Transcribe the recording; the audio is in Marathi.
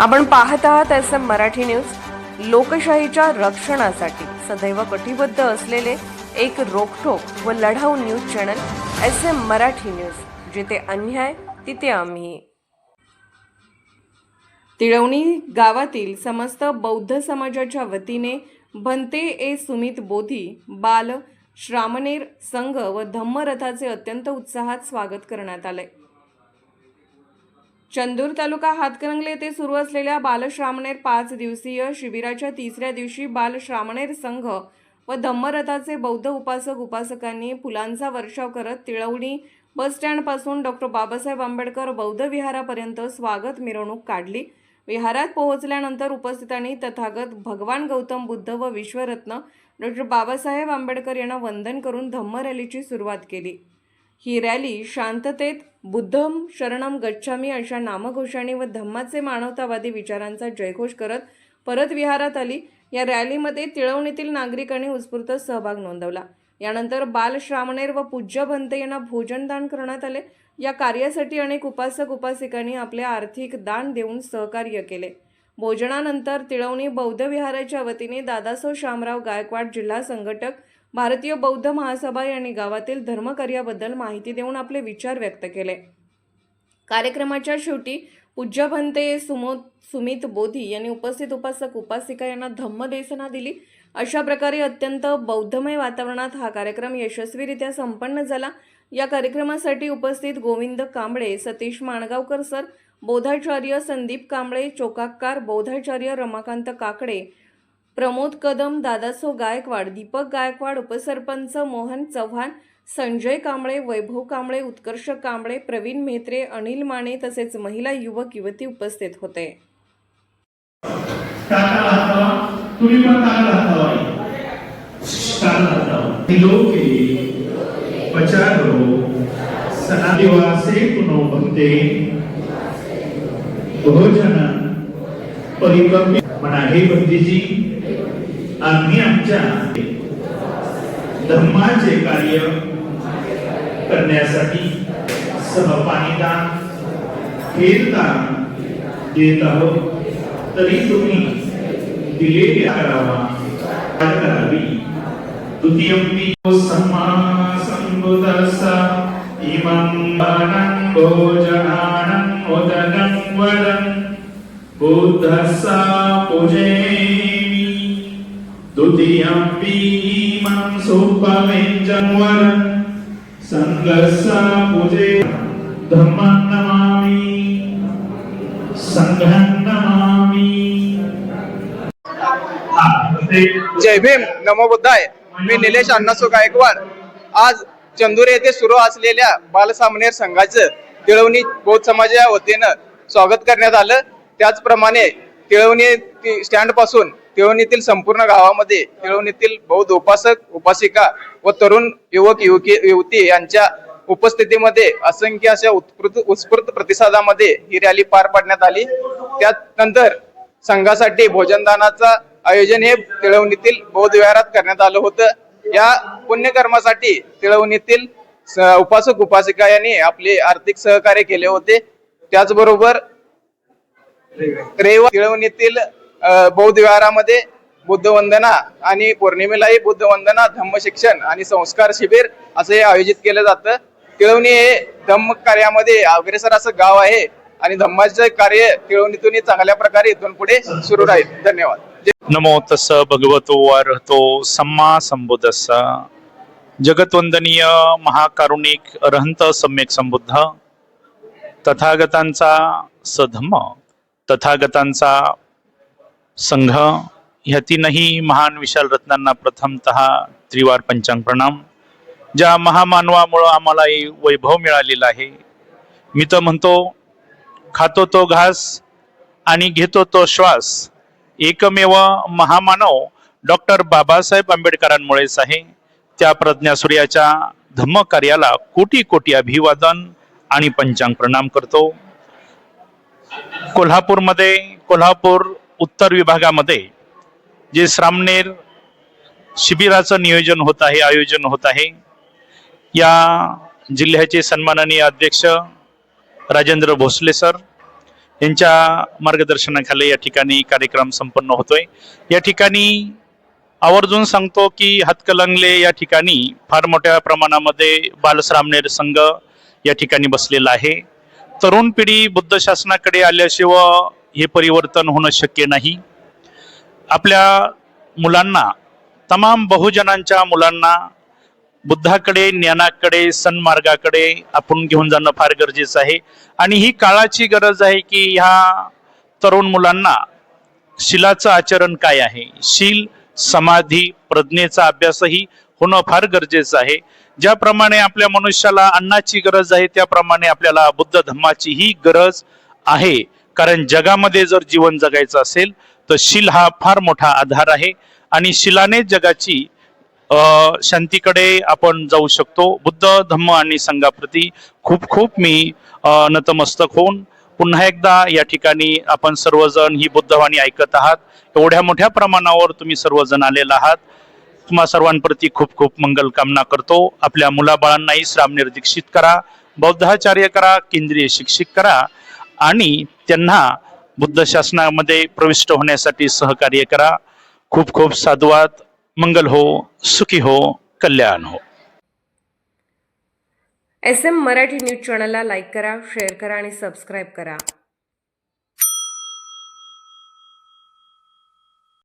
आपण पाहत आहात एस एम मराठी न्यूज. लोकशाहीच्या रक्षणासाठी सदैव कटिबद्ध असलेले एक रोखोक व लढाऊ news channel S M Marathi news. जिथे अन्याय तिथे आम्ही. तिळवणी गावातील समस्त बौद्ध समाजाच्या वतीने भंते ए सुमित बोधी बाल श्रामनेर संघ व धम्मरथाचे अत्यंत उत्साहात स्वागत करण्यात आले चंदूर तालुका हातकरंगले येथे सुरू असलेल्या बालश्रामणेर पाच दिवसीय शिबिराच्या तिसऱ्या दिवशी बालश्रामणेर संघ व धम्मरथाचे बौद्ध उपासक उपासकांनी फुलांचा वर्षाव करत तिळवणी बसस्टँडपासून डॉक्टर बाबासाहेब आंबेडकर बौद्ध विहारापर्यंत स्वागत मिरवणूक काढली. विहारात पोहोचल्यानंतर उपस्थितांनी तथागत भगवान गौतम बुद्ध व विश्वरत्न डॉक्टर बाबासाहेब आंबेडकर यांना वंदन करून धम्म रॅलीची सुरुवात केली. ही रॅली शांततेत बुद्धम शरणम गच्छामी अशा नामघोषाने व धम्माचे मानवतावादी विचारांचा जयघोष करत परत विहारात आली. या रॅलीमध्ये तिळवणीतील नागरिकांनी उत्स्फूर्त सहभाग नोंदवला. यानंतर बाल श्रामणेर व पूज्य भंते यांना भोजनदान करण्यात आले. या कार्यासाठी अनेक उपासक उपासिकांनी आपले आर्थिक दान देऊन सहकार्य केले. भोजनानंतर तिळवणी बौद्ध विहाराच्या वतीने दादासो शामराव गायकवाड जिल्हा संघटक भारतीय बौद्ध महासभा यांनी गावातील धर्मकार्याबद्दल माहिती देऊन आपले विचार व्यक्त केले. कार्यक्रमाच्या शेवटी पूज्य भंते सुमो सुमित बोधी यांनी उपस्थित उपासक उपासिका यांना धम्मदेसना दिली. अशा प्रकारे अत्यंत बौद्धमय वातावरणात हा कार्यक्रम यशस्वीरित्या संपन्न झाला. या कार्यक्रमासाठी उपस्थित गोविंद कांबळे सतीश माणगावकर सर बोधाचार्य संदीप कांबळे चोकाकार बोधाचार्य रमाकांत काकडे प्रमोद कदम दादासो गायकवाड दीपक गायकवाड उपसरपंच मोहन चव्हाण संजय कांबळे वैभव कांबळे उत्कर्ष कांबळे प्रवीण म्हेत्रे अनिल माने तसेच महिला युवक युवती उपस्थित होते. भोजन म्हणा हे बंदीजी आम्ही आमच्या धर्माचे कार्य करण्यासाठी सहपाणीदान फेरदान देत आहोत. तरी तुम्ही दिलेली करावा काय करावी. द्वितीयंपि सम्मा सम्बुद्धस्स इमं भोजनानं उदनं वदन् बुद्धसा पूजयामि द्वितीयपि इमं सुपवेञ्जं वदन् सङ्गसा पूजे धम्मं नमामि सङ्घं नमामि जय भीम नमो बुद्धाय. मी निलेश अण्णासो गायकवाड आज चंदुर येथे सुरू असलेल्या बालसामनेर संघाचं तिळवणी बौद्ध समाजाच्या वतीनं स्वागत करण्यात आलं. त्याचप्रमाणे तिळवणी स्टँडपासून तिळवणीतील संपूर्ण गावामध्ये तिळवणीतील बौद्ध उपासक उपासिका व तरुण युवक युवकी युवती यांच्या उपस्थितीमध्ये असंख्य अशा उत्स्फूर्त उत्स्फूर्त प्रतिसादामध्ये ही रॅली पार पाडण्यात आली. त्यानंतर संघासाठी भोजनदानाचा आयोजन हे तिळवणीतील बौद्ध विहारात करण्यात आलं होतं. या पुण्यकर्मासाठी तिळवणीतील उपासक उपासिका यांनी आपले आर्थिक सहकार्य केले होते. त्याचबरोबर रेवा तिळवणीतील बौद्ध विहारामध्ये बुद्ध वंदना आणि पौर्णिमेलाही बुद्ध वंदना धम्म शिक्षण आणि संस्कार शिबिर असं हे आयोजित केलं जातं. तिळवणी हे धम्म कार्यामध्ये अग्रेसर असं गाव आहे आणि धम्माचे कार्य तिळवणीतून चांगल्या प्रकारे इथून पुढे सुरू राहील. धन्यवाद. नमो तस भगवतो अर्हतो सम्मा संबुद्धस्स. जगतवंदनीय महाकारुणिक अरहंत सम्यक संबुद्ध. तथागतांचा सधम्म तथागतांचा संघ ह्या तीनही महान विशाल रत्नांना प्रथमतः त्रिवार पंचांग प्रणाम. ज्या महामानवामुळं आम्हाला वैभव मिळालेलं आहे. मी तर म्हणतो खातो तो घास आणि घेतो तो श्वास. एकमेव महामानव डॉक्टर बाबासाहेब आंबेडकरांमुळेच आहे. त्या प्रज्ञा सूर्याच्या धम्म कार्याला कोटी कोटी अभिवादन आणि पंचांग प्रणाम करतो. कोल्हापूरमध्ये कोल्हापूर उत्तर विभागामध्ये जे श्रामनेर शिबिराचं नियोजन होत आहे आयोजन होत आहे या जिल्ह्याचे सन्माननीय अध्यक्ष राजेंद्र भोसले सर यांच्या मार्गदर्शनाखाली या ठिकाणी कार्यक्रम संपन्न होतोय. या ठिकाणी आवर्जून सांगतो की हातकलंगले या ठिकाणी फार मोठ्या प्रमाणामध्ये बालश्रामनेर संघ या ठिकाणी बसलेला आहे. तरुण पिढी बुद्ध शासनाकडे आल्याशिवाय हे परिवर्तन होणं शक्य नाही. आपल्या मुलांना तमाम बहुजनांच्या मुलांना बुद्धाकडे ज्ञानाकडे सन्मार्गाकडे आपण घेऊन जाणं फार गरजेचं आहे. आणि ही काळाची गरज आहे की ह्या तरुण मुलांना शिलाचं आचरण काय आहे? शील समाधी प्रज्ञेचा अभ्यासही होणं फार गरजेचं आहे. ज्याप्रमाणे आपल्या मनुष्याला अन्नाची गरज आहे त्याप्रमाणे आपल्याला बुद्ध धम्माचीही गरज आहे. कारण जगामध्ये जर जीवन जगायचं असेल तर शील हा फार मोठा आधार आहे. आणि शिलाने जगाची शांतीकडे आपण जाऊ शकतो. बुद्ध धम्म आणि संघाप्रती खूप खूप मी नतमस्तक होऊन पुन्हा एकदा या ठिकाणी आपण सर्वजण ही बुद्धवाणी ऐकत आहात. एवढ्या मोठ्या प्रमाणावर तुम्ही सर्वजण आलेला आहात. तुम्हा सर्वांप्रती खूप खूप मंगल कामना करतो. आपल्या मुलाबाळांनाही श्राम निर्दीक्षित करा बौद्धाचार्य करा केंद्रीय शिक्षित करा आणि त्यांना बुद्ध शासनामध्ये प्रविष्ट होण्यासाठी सहकार्य करा. खूप खूप साधुवाद मंगल हो सुखी हो कल्याण हो. एस एम मराठी न्यूज चॅनलला लाईक करा शेअर करा आणि सबस्क्राईब करा.